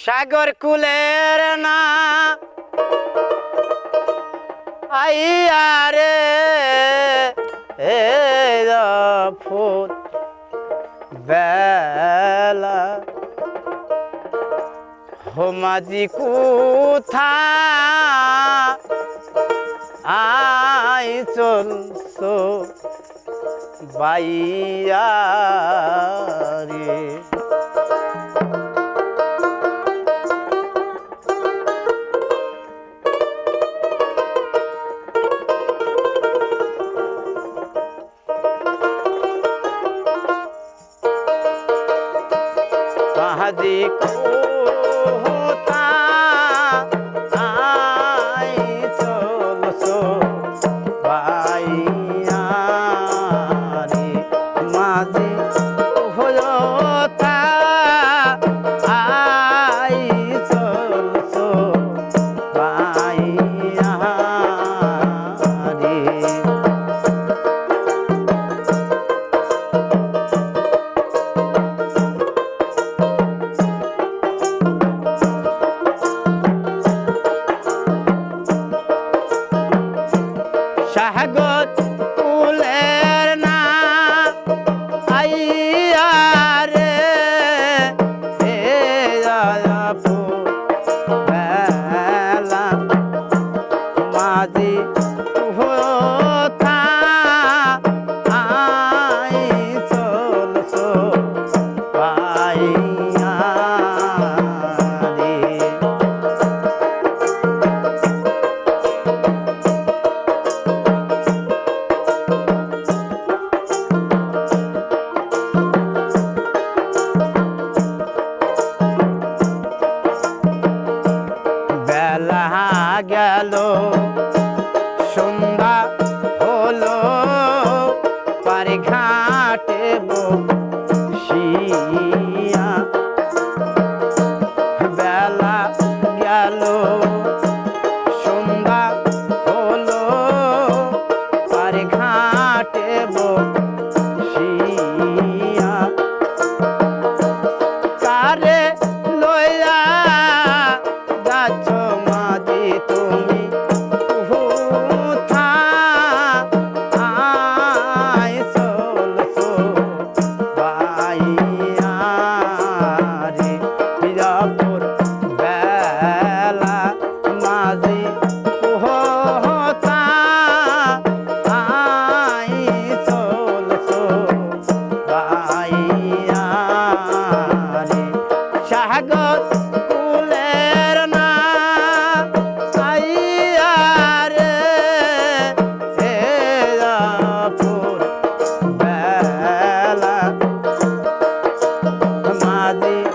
সাগর কুলের না। আইয়া রে ফুট বেলা। হোমাজি কুথা? আই চলছো বাইয়া রে। মাহাজি সাগর গেল। সন্ধ্যা হলো পারে ঘাটে বসিয়া বেলা গেল। সন্ধ্যা হলো পারে ঘাটে de